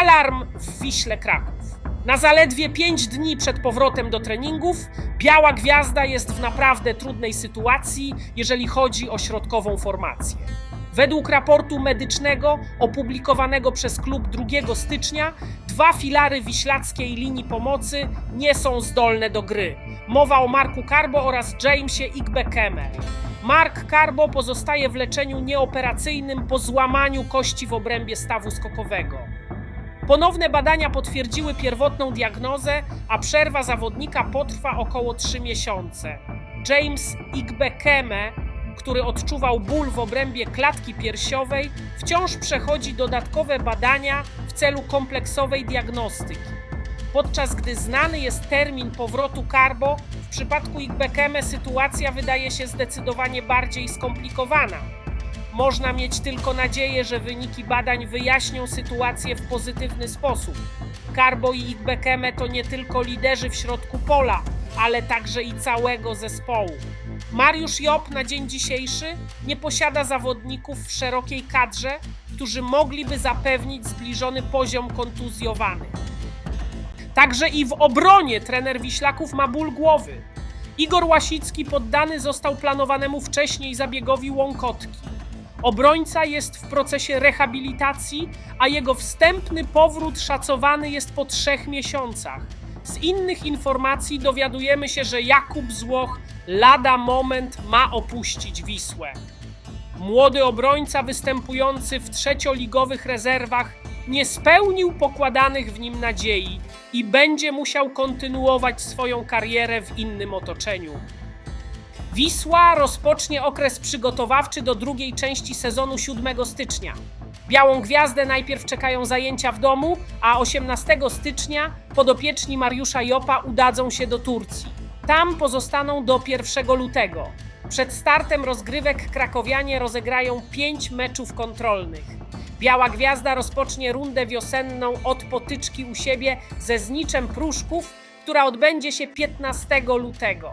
Alarm w Wiśle Kraków. Na zaledwie 5 dni przed powrotem do treningów, Biała Gwiazda jest w naprawdę trudnej sytuacji, jeżeli chodzi o środkową formację. Według raportu medycznego opublikowanego przez klub 2 stycznia, dwa filary wiślackiej linii pomocy nie są zdolne do gry. Mowa o Marku Carbo oraz Jamesie Igbekeme. Mark Carbo pozostaje w leczeniu nieoperacyjnym po złamaniu kości w obrębie stawu skokowego. Ponowne badania potwierdziły pierwotną diagnozę, a przerwa zawodnika potrwa około 3 miesiące. James Igbekeme, który odczuwał ból w obrębie klatki piersiowej, wciąż przechodzi dodatkowe badania w celu kompleksowej diagnostyki. Podczas gdy znany jest termin powrotu Carbo, w przypadku Igbekeme sytuacja wydaje się zdecydowanie bardziej skomplikowana. Można mieć tylko nadzieję, że wyniki badań wyjaśnią sytuację w pozytywny sposób. Carbo i Igbekeme to nie tylko liderzy w środku pola, ale także i całego zespołu. Mariusz Job na dzień dzisiejszy nie posiada zawodników w szerokiej kadrze, którzy mogliby zapewnić zbliżony poziom kontuzjowanych. Także i w obronie trener Wiślaków ma ból głowy. Igor Łasicki poddany został planowanemu wcześniej zabiegowi łąkotki. Obrońca jest w procesie rehabilitacji, a jego wstępny powrót szacowany jest po trzech miesiącach. Z innych informacji dowiadujemy się, że Jakub Złoch lada moment ma opuścić Wisłę. Młody obrońca występujący w trzecioligowych rezerwach nie spełnił pokładanych w nim nadziei i będzie musiał kontynuować swoją karierę w innym otoczeniu. Wisła rozpocznie okres przygotowawczy do drugiej części sezonu 7 stycznia. Białą Gwiazdę najpierw czekają zajęcia w domu, a 18 stycznia podopieczni Mariusza Jopa udadzą się do Turcji. Tam pozostaną do 1 lutego. Przed startem rozgrywek krakowianie rozegrają 5 meczów kontrolnych. Biała Gwiazda rozpocznie rundę wiosenną od potyczki u siebie ze Zniczem Pruszków, która odbędzie się 15 lutego.